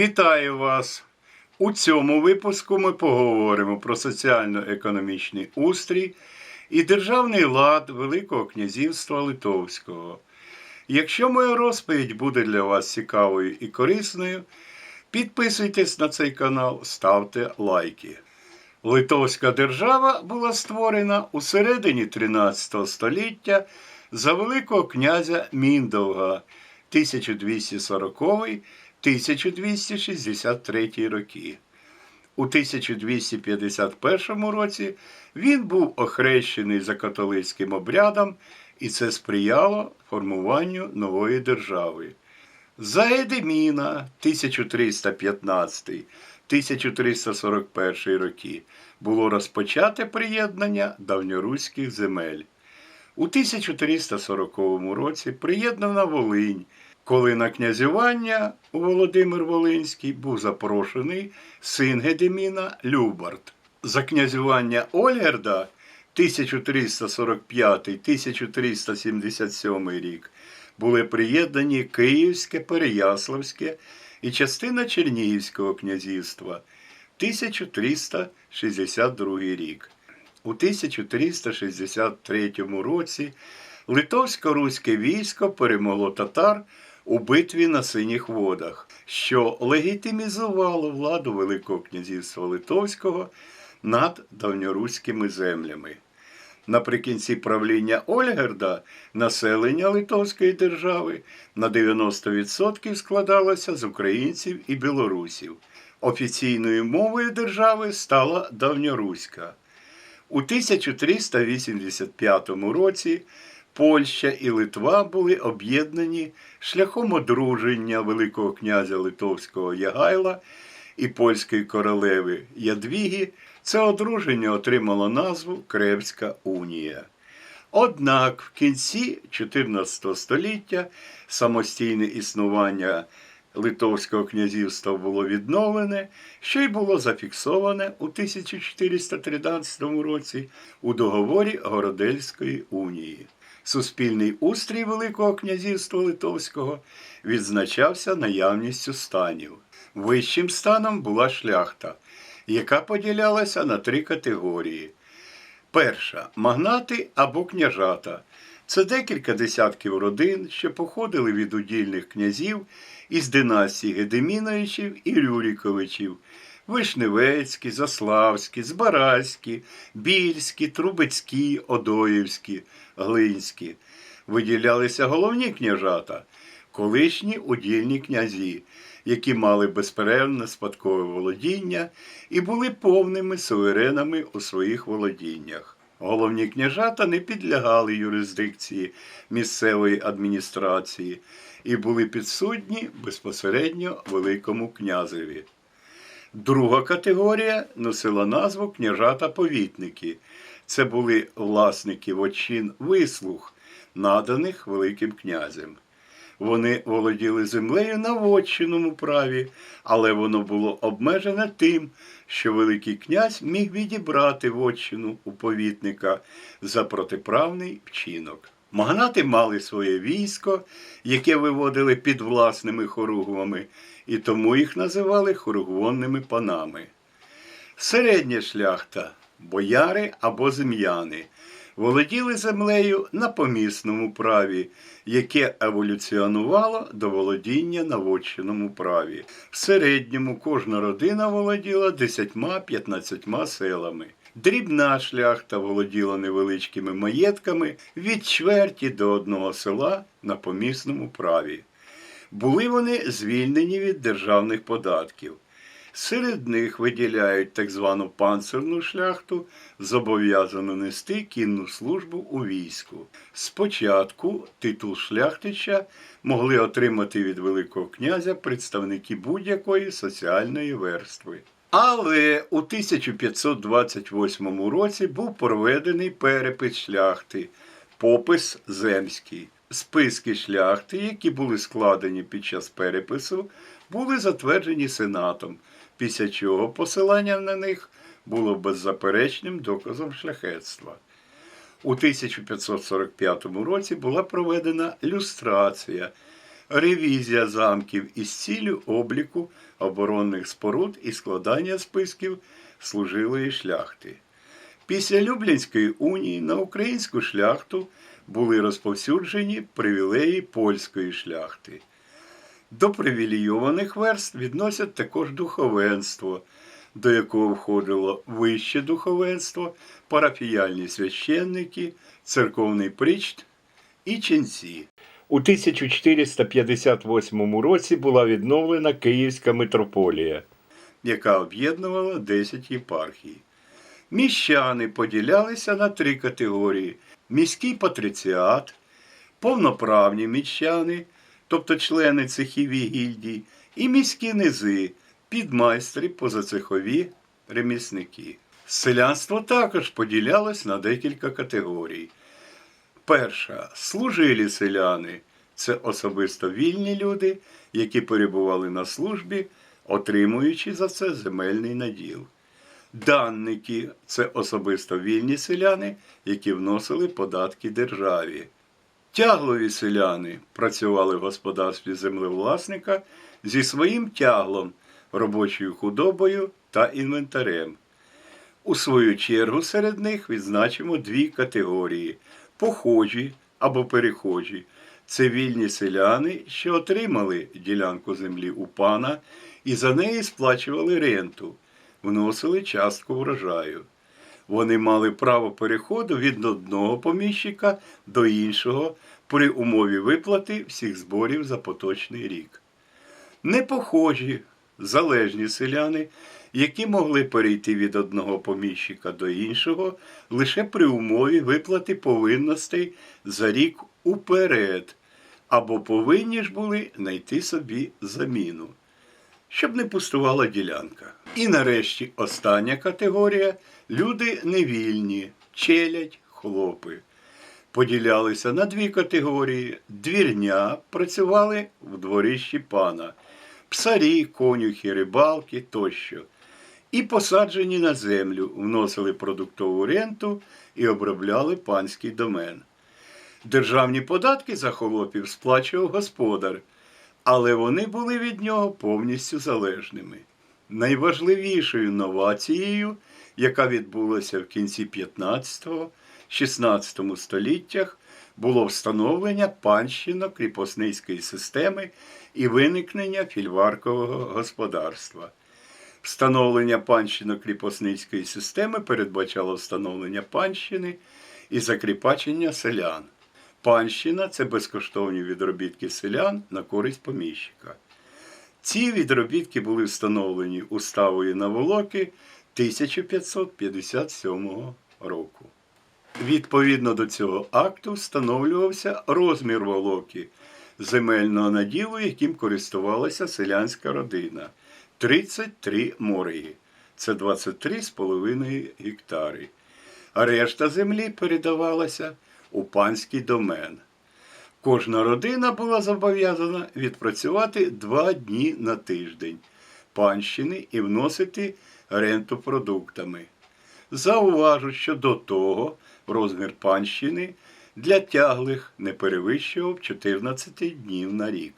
Вітаю вас! У цьому випуску ми поговоримо про соціально-економічний устрій і державний лад Великого князівства Литовського. Якщо моя розповідь буде для вас цікавою і корисною, підписуйтесь на цей канал, ставте лайки. Литовська держава була створена у середині 13 століття за Великого князя Міндовга 1240-1263 роки. У 1251 році він був охрещений за католицьким обрядом, і це сприяло формуванню нової держави. За Едеміна 1315-1341 роки було розпочате приєднання давньоруських земель. У 1340 році приєднана Волинь, коли на князювання Володимир Волинський був запрошений син Гедеміна Любард. За князювання Ольгерда 1345-1377 рік були приєднані Київське, Переяславське і частина Чернігівського князівства 1362 рік. У 1363 році литовсько-руське військо перемогло татар у битві на синіх водах, що легітимізувало владу Великого князівства Литовського над давньоруськими землями. Наприкінці правління Ольгерда населення Литовської держави на 90% складалося з українців і білорусів. Офіційною мовою держави стала давньоруська. У 1385 році Польща і Литва були об'єднані шляхом одруження Великого князя Литовського Ягайла і польської королеви Ядвіги. Це одруження отримало назву Кревська унія. Однак в кінці 14 століття самостійне існування Литовського князівства було відновлене, що й було зафіксоване у 1413 році у договорі Городельської унії. Суспільний устрій Великого князівства Литовського відзначався наявністю станів. Вищим станом була шляхта, яка поділялася на три категорії. Перша магнати або княжата. Це декілька десятків родин, що походили від удільних князів із династій Гедеміновичів і Рюріковичів. Вишневецькі, Заславські, Збаразькі, Більські, Трубецькі, Одоївські, Глинські. Виділялися головні княжата, колишні удільні князі, які мали безперервне спадкове володіння і були повними суверенами у своїх володіннях. Головні княжата не підлягали юрисдикції місцевої адміністрації і були підсудні безпосередньо Великому князеві. Друга категорія носила назву княжата-повітники. Це були власники вочин вислуг, наданих Великим князем. Вони володіли землею на вотчинному праві, але воно було обмежене тим, що Великий князь міг відібрати вотчину у повітника за протиправний вчинок. Магнати мали своє військо, яке виводили під власними хоругвами, і тому їх називали хоругвонними панами. Середня шляхта бояри або зем'яни володіли землею на помісному праві, яке еволюціонувало до володіння на вотчинному праві. В середньому кожна родина володіла 10-15 селами. Дрібна шляхта володіла невеличкими маєтками від чверті до одного села на помісному праві. Були вони звільнені від державних податків. Серед них виділяють так звану панцирну шляхту, зобов'язану нести кінну службу у війську. Спочатку титул шляхтича могли отримати від Великого князя представники будь-якої соціальної верстви. Але у 1528 році був проведений перепис шляхти, попис земський. Списки шляхти, які були складені під час перепису, були затверджені сенатом, після чого посилання на них було беззаперечним доказом шляхетства. У 1545 році була проведена люстрація, ревізія замків із ціллю обліку оборонних споруд і складання списків служилої шляхти. Після Люблінської унії на українську шляхту були розповсюджені привілеї польської шляхти. До привілейованих верств відносять також духовенство, до якого входило вище духовенство, парафіяльні священники, церковний причт і ченці. У 1458 році була відновлена Київська митрополія, яка об'єднувала 10 єпархій. Міщани поділялися на три категорії: міський патриціат, повноправні міщани, тобто члени цехів і гільдій, і міські низи, підмайстри, позацехові ремісники. Селянство також поділялось на декілька категорій. Перша служилі селяни це особисто вільні люди, які перебували на службі, отримуючи за це земельний наділ. Данники це особисто вільні селяни, які вносили податки державі. Тяглові селяни працювали в господарстві землевласника зі своїм тяглом, робочою худобою та інвентарем. У свою чергу серед них відзначимо дві категорії похожі або перехожі. Це вільні селяни, що отримали ділянку землі у пана і за неї сплачували ренту, вносили частку врожаю. Вони мали право переходу від одного поміщика до іншого при умові виплати всіх зборів за поточний рік. Непохожі, залежні селяни, які могли перейти від одного поміщика до іншого лише при умові виплати повинностей за рік уперед, або повинні ж були знайти собі заміну, щоб не пустувала ділянка. І нарешті остання категорія люди невільні, челядь, хлопи. Поділялися на дві категорії: двірня працювали в дворищі пана, псарі, конюхи, рибалки тощо. І посаджені на землю, вносили продуктову ренту і обробляли панський домен. Державні податки за холопів сплачував господар, але вони були від нього повністю залежними. Найважливішою новацією, яка відбулася в кінці 15-16 століттях, було встановлення панщино-кріпосницької системи і виникнення фільваркового господарства. Встановлення панщино-кріпосницької системи передбачало встановлення панщини і закріпачення селян. Панщина це безкоштовні відробітки селян на користь поміщика. Ці відробітки були встановлені уставою на Волоки 1557 року. Відповідно до цього акту встановлювався розмір волоки земельного наділу, яким користувалася селянська родина 33 морії. Це 23,5 гектари. А решта землі передавалася у панський домен. Кожна родина була зобов'язана відпрацювати два дні на тиждень панщини і вносити ренту продуктами. Зауважу, що до того розмір панщини для тяглих не перевищував 14 днів на рік.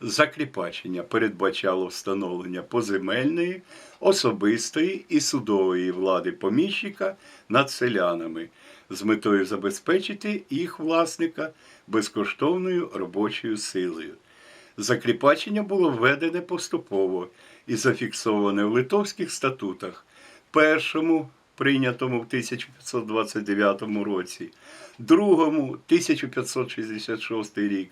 Закріпачення передбачало встановлення поземельної, особистої і судової влади поміщика над селянами з метою забезпечити їх власника безкоштовною робочою силою. Закріпачення було введене поступово і зафіксоване в литовських статутах, першому прийнятому в 1529 році, другому 1566 рік,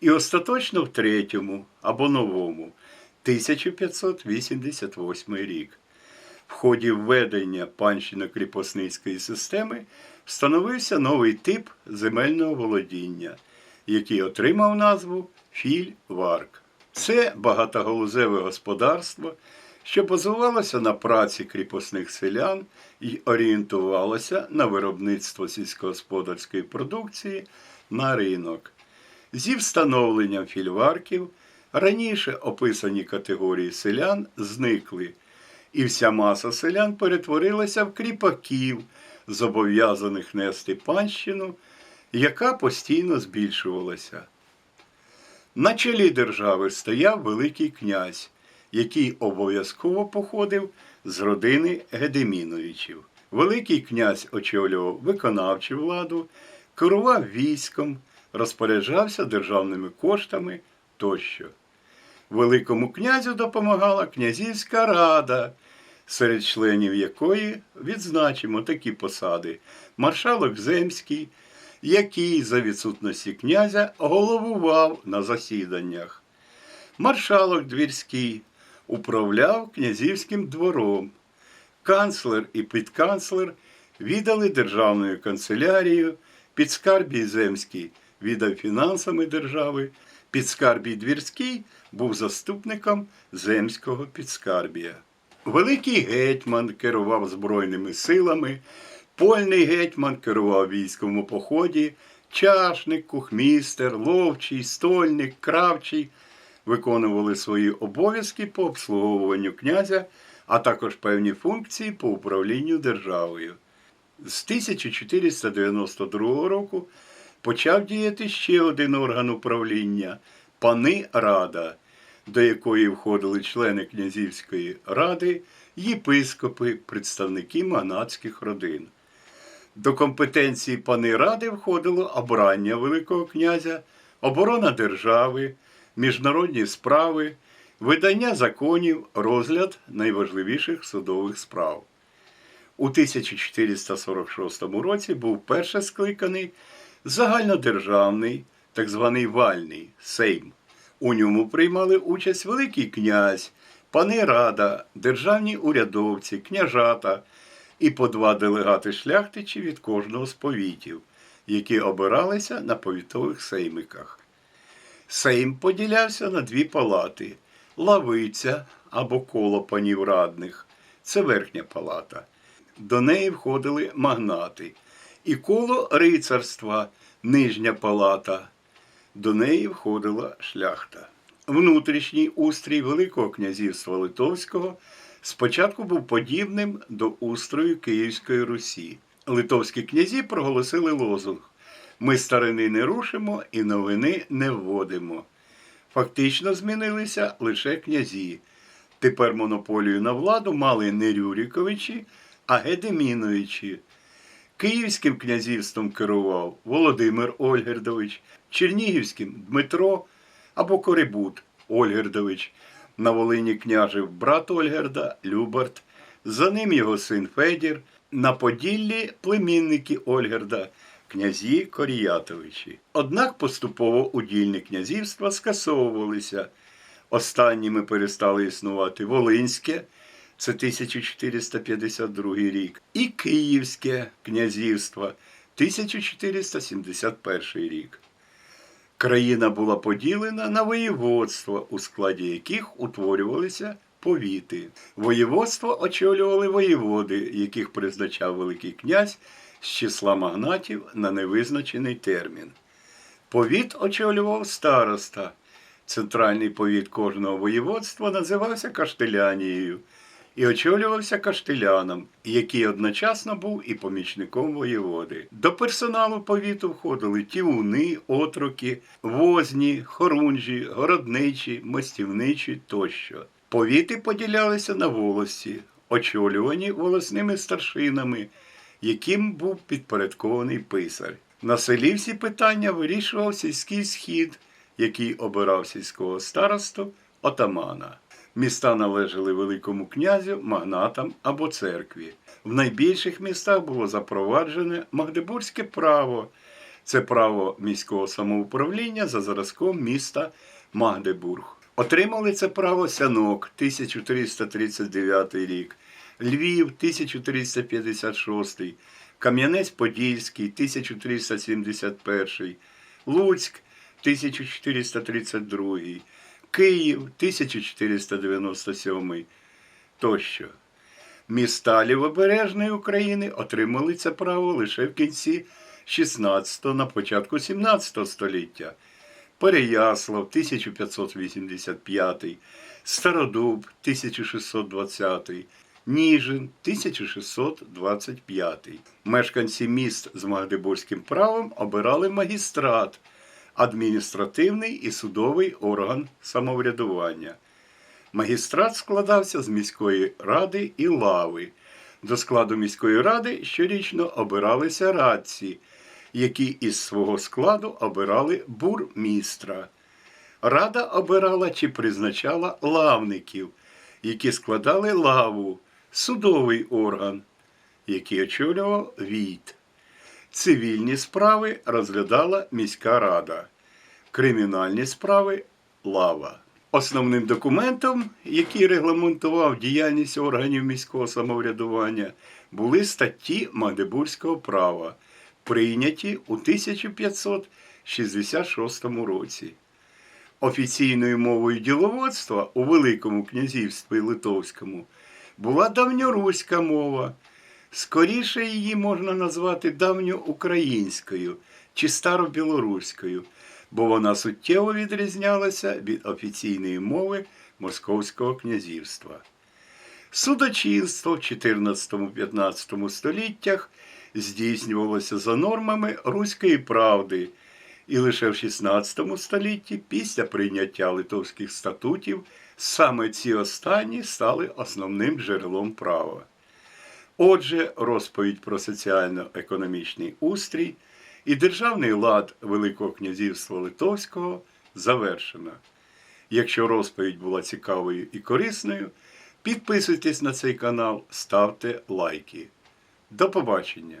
і остаточно в третьому або новому 1588 рік. В ході введення панщино-кріпосницької системи встановився новий тип земельного володіння, який отримав назву фільварк. Це багатоголузеве господарство, що базувалося на праці кріпосних селян і орієнтувалося на виробництво сільськогосподарської продукції на ринок. Зі встановленням фільварків раніше описані категорії селян зникли, і вся маса селян перетворилася в кріпаків, зобов'язаних нести панщину, яка постійно збільшувалася. На чолі держави стояв Великий князь, який обов'язково походив з родини Гедеміновичів. Великий князь очолював виконавчу владу, керував військом, розпоряджався державними коштами тощо. Великому князю допомагала князівська рада, серед членів якої відзначимо такі посади: маршалок Земський, який за відсутності князя головував на засіданнях. Маршалок Двірський управляв князівським двором. Канцлер і підканцлер віддали державною канцелярією, підскарбій Земський віддав фінансами держави, підскарбій Двірський був заступником земського підскарбія. Великий гетьман керував збройними силами, польний гетьман керував військом у поході, чашник, кухмістер, ловчий, стольник, кравчий виконували свої обов'язки по обслуговуванню князя, а також певні функції по управлінню державою. З 1492 року почав діяти ще один орган управління пани Рада, до якої входили члени князівської ради, єпископи, представники магнатських родин. До компетенції пани Ради входило обрання Великого князя, оборона держави, міжнародні справи, видання законів, розгляд найважливіших судових справ. У 1446 році був перше скликаний загальнодержавний, так званий Вальний Сейм. У ньому приймали участь Великий князь, пани Рада, державні урядовці, княжата і по два делегати шляхтичі від кожного з повітів, які обиралися на повітових сеймиках. Сейм поділявся на дві палати лавиця або коло панів радних це верхня палата. До неї входили магнати, і коло рицарства нижня палата. До неї входила шляхта. Внутрішній устрій Великого князівства Литовського спочатку був подібним до устрою Київської Русі. Литовські князі проголосили лозунг Ми старини не рушимо і новини не вводимо. Фактично змінилися лише князі. Тепер монополію на владу мали не Рюріковичі, а Гедеміновичі. Київським князівством керував Володимир Ольгердович, Чернігівським Дмитро або Корибут Ольгердович. На Волині княжив брат Ольгерда Любарт, за ним його син Федір, на Поділлі племінники Ольгерда, князі Коріятовичі. Однак поступово удільні князівства скасовувалися. Останніми перестали існувати Волинське, це 1452 рік, і Київське князівство 1471 рік. Країна була поділена на воєводства, у складі яких утворювалися повіти. Воєводство очолювали воєводи, яких призначав Великий князь з числа магнатів на невизначений термін. Повіт очолював староста. Центральний повіт кожного воєводства називався Каштелянією і очолювався каштеляном, який одночасно був і помічником воєводи. До персоналу повіту входили тівуни, отроки, возні, хорунжі, городничі, мостівничі тощо. Повіти поділялися на волості, очолювані волосними старшинами, яким був підпорядкований писар. На селі всі питання вирішував сільський схід, який обирав сільського старосту отамана. Міста належали Великому князю, магнатам або церкві. В найбільших містах було запроваджене Магдебурзьке право. Це право міського самоуправління за зразком міста Магдебург. Отримали це право Сянок 1339 рік, Львів 1356, Кам'янець-Подільський 1371, Луцьк 1432, Київ 1497 тощо. Міста Лівобережної України отримали це право лише в кінці 16-го, на початку 17 століття. Переяслав 1585, Стародуб 1620, Ніжин 1625. Мешканці міст з Магдебурзьким правом обирали магістрат адміністративний і судовий орган самоврядування. Магістрат складався з міської ради і лави. До складу міської ради щорічно обиралися радці, які із свого складу обирали бурмістра. Рада обирала чи призначала лавників, які складали лаву, судовий орган, який очолював війт. Цивільні справи розглядала міська рада, кримінальні справи лава. Основним документом, який регламентував діяльність органів міського самоврядування, були статті Магдебурзького права, прийняті у 1566 році. Офіційною мовою діловодства у Великому князівстві Литовському була давньоруська мова. Скоріше її можна назвати давньоукраїнською чи старобілоруською, бо вона суттєво відрізнялася від офіційної мови Московського князівства. Судочинство в 14-15 століттях здійснювалося за нормами руської правди, і лише в 16 столітті, після прийняття литовських статутів, саме ці останні стали основним джерелом права. Отже, розповідь про соціально-економічний устрій і державний лад Великого князівства Литовського завершена. Якщо розповідь була цікавою і корисною, підписуйтесь на цей канал, ставте лайки. До побачення!